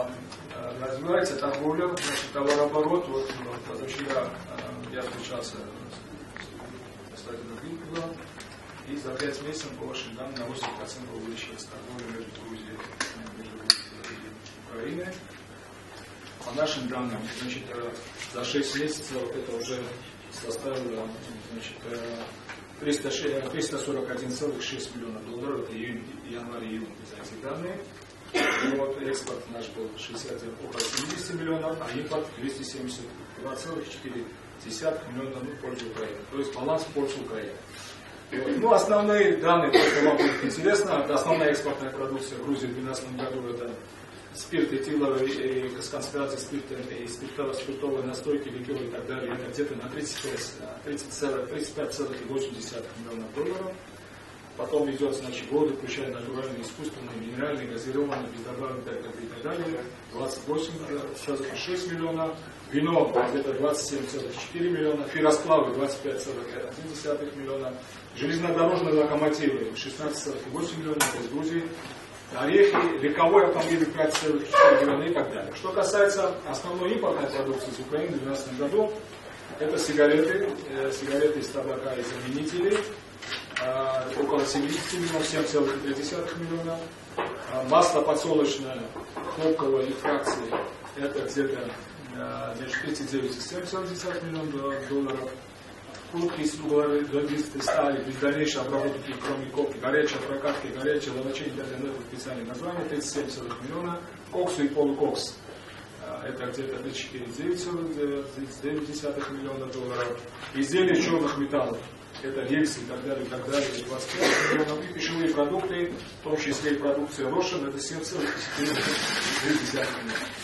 а, а, развивается торговля, значит, товарооборот. Вот ну, позавчера а, я встречался с Гринкулом, и за 5 месяцев, по вашим данным, на 8% увеличилась торговля между Грузией, и Украиной. По нашим данным, значит, э, за 6 месяцев это уже составило значит, э, 341,6 миллиона долларов, это июнь, январь-июнь за эти данные. И вот экспорт наш был 60, около 70 миллионов, а импорт 272,4 миллиона ну, в пользу Украины. То есть баланс в пользу Украины. Ну, основные данные, просто вам будет интересно, это основная экспортная продукция Грузии в 2012 году, это спирт, этиловый, и концентрация спирта и спиртовой, спиртовой настойки, ликеры и так далее, это где-то на 35,8 35, миллионов долларов. Потом идет, значит, воду, включая натуральные, искусственные, минеральные, газированные, без добавок и так далее, 28,6 миллионов. Вино где-то 27,4 миллиона, ферросплавы 25,1 миллиона, железнодорожные локомотивы 16,8 миллионов. Из Грузии, орехи, легковой автомобиль 5,4 миллиона и так далее. Что касается основной импортной продукции из Украины в 2012 году, это сигареты, э, сигареты из табака и заменителей, э, около 70 миллионов, 7,3 миллиона. Масло подсолнечное, хлопковое и фракции, это где-то э, 39,7 миллионов долларов куртки из угловодистой стали без дальнейшей обработки, кроме копки, горячей прокатки, горячей ловочей, даже нет специальное название, 37 миллиона, коксу и полукокс. Это где-то 34,9 миллиона долларов. Изделия черных металлов. Это рельсы и так далее, и так далее, 25 миллионов. И пищевые продукты, в том числе и продукция Рошен, это 7,9 миллиона.